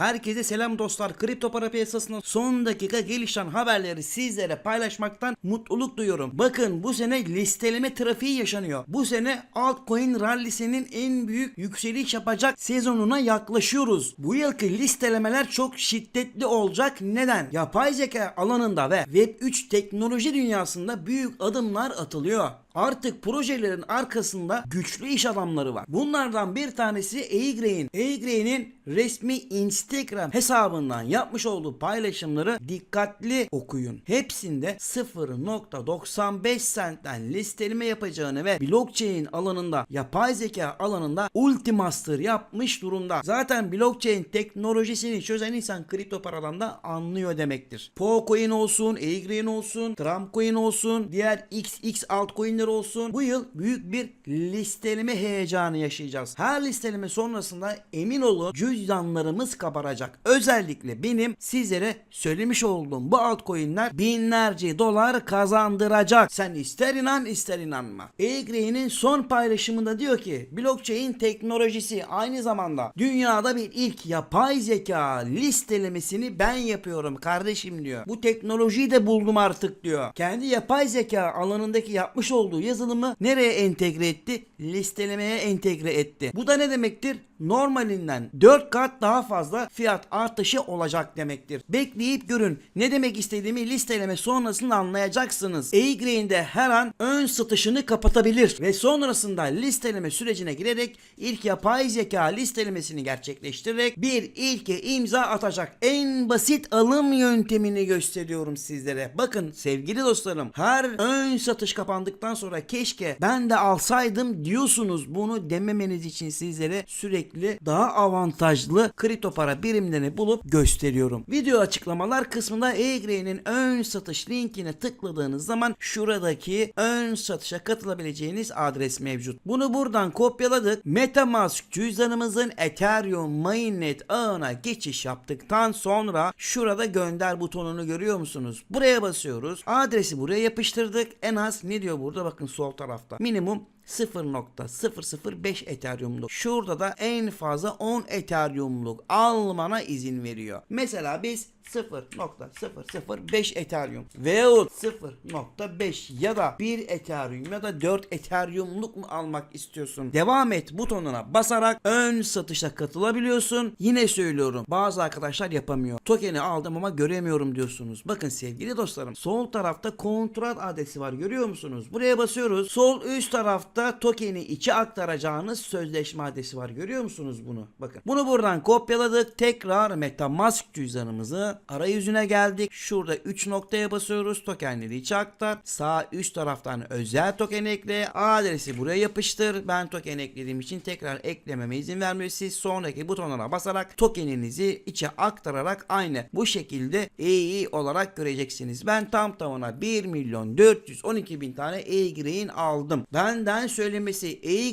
Herkese selam dostlar. Kripto para piyasasının son dakika gelişen haberleri sizlere paylaşmaktan mutluluk duyuyorum. Bakın bu sene listeleme trafiği yaşanıyor. Bu sene altcoin rallisinin en büyük yükseliş yapacak sezonuna yaklaşıyoruz. Bu yılki listelemeler çok şiddetli olacak. Neden? Yapay zeka alanında ve Web3 teknoloji dünyasında büyük adımlar atılıyor. Artık projelerin arkasında güçlü iş adamları var. Bunlardan bir tanesi Eigrein. Eigre'nin resmi Instagram hesabından yapmış olduğu paylaşımları dikkatli okuyun. Hepsinde 0.95 centten listeleme yapacağını ve blockchain alanında yapay zeka alanında ultimaster yapmış durumda. Zaten blockchain teknolojisini çözen insan kripto paradan da anlıyor demektir. Pocoin olsun, Eigrein olsun, Trumpcoin olsun, diğer XX altcoin'ler olsun. Bu yıl büyük bir listeleme heyecanı yaşayacağız. Her listeleme sonrasında emin olun cüzdanlarımız kabaracak. Özellikle benim sizlere söylemiş olduğum bu altcoin'ler binlerce dolar kazandıracak. Sen ister inan ister inanma. Eigre'nin son paylaşımında diyor ki blockchain teknolojisi aynı zamanda dünyada bir ilk yapay zeka listelemesini ben yapıyorum kardeşim diyor. Bu teknolojiyi de buldum artık diyor. Kendi yapay zeka alanındaki yapmış olduğu yazılımı nereye entegre etti? Listelemeye entegre etti. Bu da ne demektir? Normalinden 4 kat daha fazla fiyat artışı olacak demektir. Bekleyip görün. Ne demek istediğimi listeleme sonrasında anlayacaksınız. E-Grain'de her an ön satışını kapatabilir ve sonrasında listeleme sürecine girerek ilk yapay zeka listelemesini gerçekleştirerek bir ilke imza atacak. En basit alım yöntemini gösteriyorum sizlere. Bakın sevgili dostlarım her ön satış kapandıktan sonra keşke ben de alsaydım diyorsunuz. Bunu dememeniz için sizlere sürekli daha avantajlı kripto para birimlerini bulup gösteriyorum. Video açıklamalar kısmında e ön satış linkine tıkladığınız zaman şuradaki ön satışa katılabileceğiniz adres mevcut. Bunu buradan kopyaladık. Metamask cüzdanımızın Ethereum mainnet ağına geçiş yaptıktan sonra şurada gönder butonunu görüyor musunuz? Buraya basıyoruz. Adresi buraya yapıştırdık. En az ne diyor burada bakın sol tarafta. Minimum 0.005 Ethereum'luk. Şurada da en fazla 10 Ethereum'luk almana izin veriyor. Mesela biz 0.005 Ethereum veyahut 0.5 ya da 1 Ethereum ya da 4 Ethereum'luk mu almak istiyorsun? Devam et butonuna basarak ön satışa katılabiliyorsun. Yine söylüyorum bazı arkadaşlar yapamıyor. Token'i aldım ama göremiyorum diyorsunuz. Bakın sevgili dostlarım sol tarafta kontrat adresi var görüyor musunuz? Buraya basıyoruz. Sol üst tarafta token'i içe aktaracağınız sözleşme adresi var görüyor musunuz bunu? Bakın. Bunu buradan kopyaladık. Tekrar Metamask cüzdanımızı arayüzüne geldik. Şurada 3 noktaya basıyoruz. Tokenleri içe aktar. Sağ üst taraftan özel token ekle. Adresi buraya yapıştır. Ben token eklediğim için tekrar eklememe izin vermiyor. Siz sonraki butonlara basarak tokeninizi içe aktararak aynı bu şekilde EI olarak göreceksiniz. Ben tam tamına 1 milyon 412 bin tane e aldım. Benden söylemesi e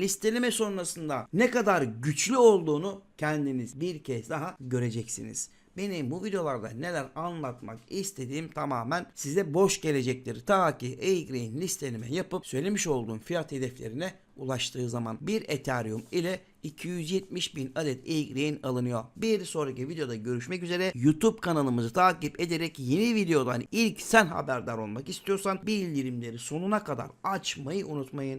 listeleme sonrasında ne kadar güçlü olduğunu kendiniz bir kez daha göreceksiniz. Benim bu videolarda neler anlatmak istediğim tamamen size boş gelecektir. Ta ki listeleme yapıp söylemiş olduğum fiyat hedeflerine ulaştığı zaman bir Ethereum ile 270 bin adet e alınıyor. Bir sonraki videoda görüşmek üzere. YouTube kanalımızı takip ederek yeni videodan ilk sen haberdar olmak istiyorsan bildirimleri sonuna kadar açmayı unutmayın.